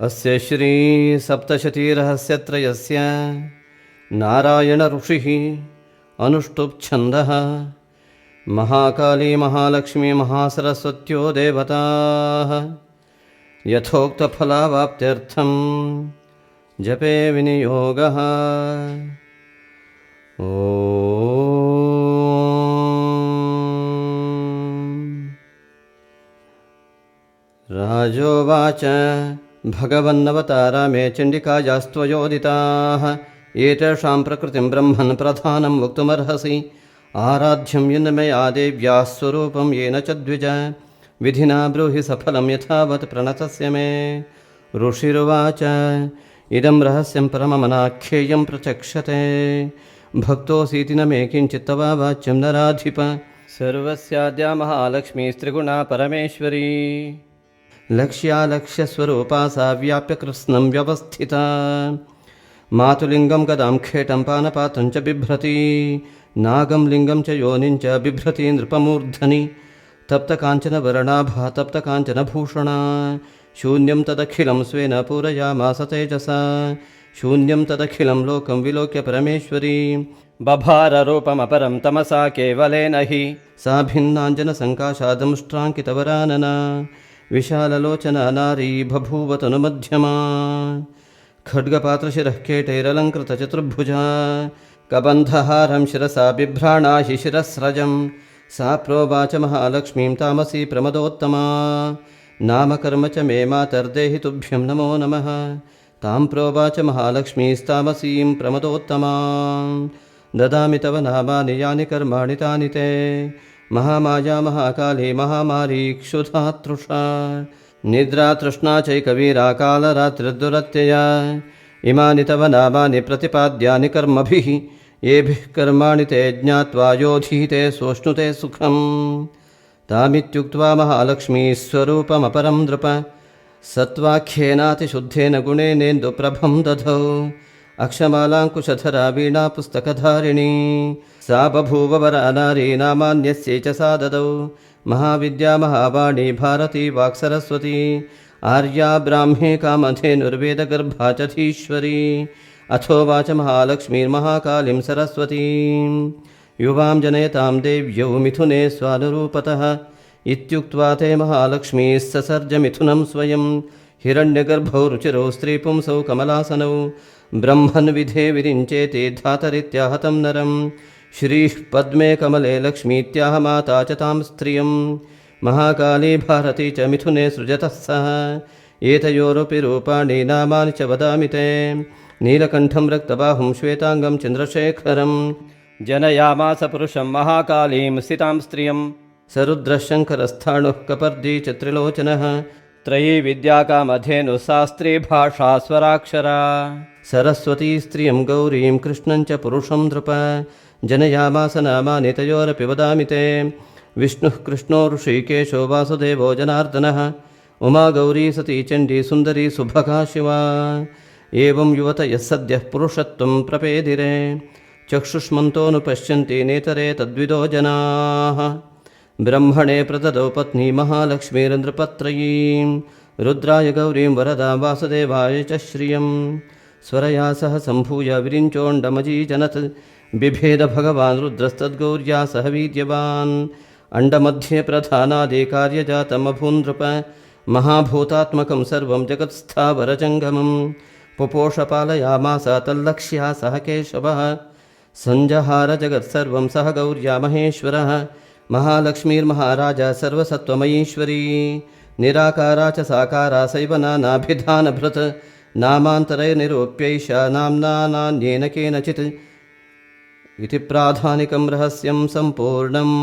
अस्य श्रीसप्तशतीरहस्यत्रयस्य नारायणऋषिः अनुष्टुप्छन्दः। महाकाली महालक्ष्मी महासरस्वत्यो देवताः यथोक्तफलावाप्त्यर्थं जपे विनियोगः। ॐ राजोवाच। भगवन्नवतारा मे चण्डिकायास्त्वयोदिताः। एतेषां प्रकृतिं ब्रह्मन् प्रधानं वक्तुमर्हसि। आराध्यं येन मया देव्याः स्वरूपं येन च द्विज। विधिना ब्रूहि सफलं यथावत् प्रणतस्य मे। ऋषिरुवाच। इदं रहस्यं परममनाख्येयं प्रचक्षते। भक्तोऽसीति न मे किञ्चित् तव वाच्यं नराधिप। सर्वस्याद्या महालक्ष्मीस्त्रिगुणा परमेश्वरी लक्ष्यालक्ष्यस्वरूपा सा व्याप्य कृत्स्नं व्यवस्थिता। मातुलिङ्गं गदां खेटं पानपात्रं च बिभ्रति। नागं लिङ्गं च योनिं च बिभ्रति नृपमूर्धनि। तप्तकाञ्चनवर्णाभा तप्तकाञ्चनभूषणा। शून्यं तदखिलं स्वेन पूरयामास तेजसा। शून्यं तदखिलं लोकं विलोक्य परमेश्वरी। बभाररूपमपरं तमसा केवलेन हि। सा भिन्नाञ्जनसङ्काशादंष्ट्राङ्कितवरानना विशाललोचना नारी बभूव तनुमध्यमा खड्गपात्रशिरः केटैरलङ्कृतचतुर्भुजा कबन्धहारं शिरसा बिभ्राणा शिशिरस्रजं सा प्रोवाच महालक्ष्मीं तामसी प्रमदोत्तमा नामकर्म च मे मातर्देहि तुभ्यं नमो नमः तां प्रोवाच महालक्ष्मीस्तामसीं प्रमदोत्तमा। ददामि तव नामानि यानि कर्माणि तानि ते महामाया महाकाली महामारी क्षुधातृषा। निद्रा तृष्णा चैकवीरा इमानि तव नामानि प्रतिपाद्यानि कर्मभिः। येभिः कर्माणि ते ज्ञात्वा योधीते सोष्णुते सुखम्। तामित्युक्त्वा महालक्ष्मीस्वरूपमपरं नृप। सत्त्वाख्येनातिशुद्धेन गुणेनेन्दुप्रभं दधौ। अक्षमालाङ्कुशधरा वीणा पुस्तकधारिणी सा बभूव वरा नारी नामान्यस्यै च सा ददौ। महाविद्या महावाणी भारती वाक्सरस्वती। आर्या ब्राह्मे कामधेनुर्वेदगर्भा च धीश्वरी अथोवाच महालक्ष्मीर्महाकालीं सरस्वतीं। युवां जनयतां देव्यौ मिथुने स्वानुरूपतः। इत्युक्त्वा ते महालक्ष्मीः ससर्ज मिथुनं स्वयं। हिरण्यगर्भौ रुचिरौ स्त्रीपुंसौ कमलासनौ। ब्रह्मन् विधे विरिञ्चेति धातरित्याहतं नरं श्रीः पद्मे कमले लक्ष्मीत्याह माता च तां स्त्रियं। महाकाली भारती च मिथुने सृजतः सह एतयोरपि रूपाणि नामानि च वदामि ते। नीलकण्ठं रक्तबाहुं श्वेताङ्गं चन्द्रशेखरं। जनयामास पुरुषं महाकालीं स्थितां स्त्रियं। सरुद्रशङ्करस्थाणुः कपर्दी च त्रिलोचनः। त्रयी विद्याकामधेनुः शास्त्री भाषा स्वराक्षरा। सरस्वती स्त्रियं गौरीं कृष्णं च पुरुषं नृप जनयामास नामानि तयोरपि वदामि ते। विष्णुः कृष्णो ऋषिकेशो वासुदेवो जनार्दनः। उमा गौरी सती चण्डी सुन्दरी सुभगा शिवा। एवं युवतयः सद्यः पुरुषत्वं प्रपेदिरे। चक्षुष्मन्तोऽनुपश्यन्ति नेतरे तद्विदो जनाः। ब्रह्मणे प्रददौ पत्नी महालक्ष्मीरन्द्रपत्रयीं। रुद्राय गौरीं वरदां वासुदेवाय च श्रियं स्वरया सह सम्भूय विरिञ्चोण्डमजीजनत् बिभेद भगवान् रुद्रस्तद्गौर्या सह वीर्यवान् अण्डमध्ये प्रधानादिकार्यजातमभून्नृप महाभूतात्मकं सर्वं जगत्स्थावरजङ्गमं पुपोषपालयामास तल्लक्ष्या सह केशवः। सञ्जहार जगत्सर्वं सह गौर्या महेश्वरः महालक्ष्मीर्महाराजा सर्वसत्त्वमयीश्वरी। निराकारा च साकारा सैव नानाभिधानभृत्। नामान्तरैर्निरूप्यैषा नाम्ना नान्येन केनचित्। इति प्राधानिकं रहस्यं सम्पूर्णम्